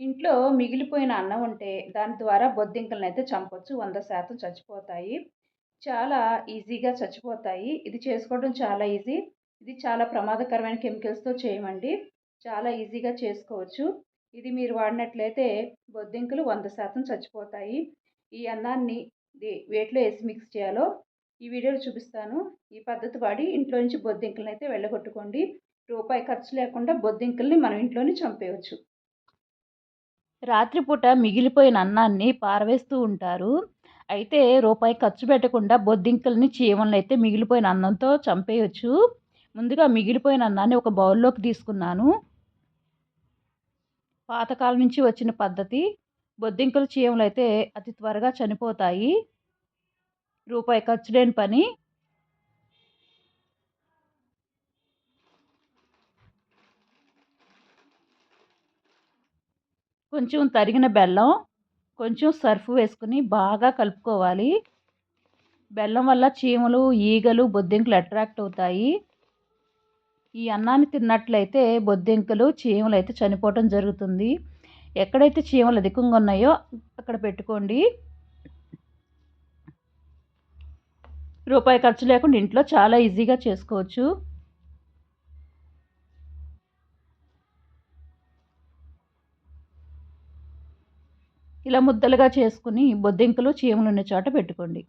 ఇంట్లో మిగిలిపోయిన అన్నం ఉంటే దాని ద్వారా బొద్దింకలను అయితే చంపొచ్చు వంద శాతం చచ్చిపోతాయి. చాలా ఈజీగా చచ్చిపోతాయి. ఇది చేసుకోవడం చాలా ఈజీ. ఇది చాలా ప్రమాదకరమైన కెమికల్స్తో చేయమండి. చాలా ఈజీగా చేసుకోవచ్చు. ఇది మీరు వాడినట్లయితే బొద్దింకలు వంద శాతం చచ్చిపోతాయి. ఈ అన్నాన్ని వేటిలో వేసి మిక్స్ చేయాలో ఈ వీడియోలో చూపిస్తాను. ఈ పద్ధతి వాడి ఇంట్లో నుంచి బొద్దింకలను అయితే వెళ్ళగొట్టుకోండి. రూపాయి ఖర్చు లేకుండా బొద్దింకల్ని మనం ఇంట్లోనే చంపేయవచ్చు రాత్రిపూట మిగిలిపోయిన అన్నాన్ని పారవేస్తూ ఉంటారు. అయితే రూపాయి ఖర్చు పెట్టకుండా బొద్దింకల్ని చీమలను అయితే మిగిలిపోయిన అన్నంతో చంపేయచ్చు. ముందుగా మిగిలిపోయిన అన్నాన్ని ఒక బౌల్లోకి తీసుకున్నాను. పాతకాలం నుంచి వచ్చిన పద్ధతి బొద్దింకలు చీమలు అయితే అతి త్వరగా చనిపోతాయి. రూపాయి ఖర్చు లేని పని కొంచెం తరిగిన బెల్లం కొంచెం సర్ఫ్ వేసుకుని బాగా కలుపుకోవాలి. బెల్లం వల్ల చీమలు ఈగలు బొద్దింకలు అట్రాక్ట్ అవుతాయి. ఈ అన్నాన్ని తిన్నట్లయితే బొద్దింకలు చీమలు అయితే చనిపోవటం జరుగుతుంది. ఎక్కడైతే చీమలు అధికంగా ఉన్నాయో అక్కడ పెట్టుకోండి. రూపాయి ఖర్చు లేకుండా ఇంట్లో చాలా ఈజీగా చేసుకోవచ్చు. ఇలా ముద్దలుగా చేసుకుని బొద్దింకలు చీమలు ఉన్న చోట పెట్టుకోండి.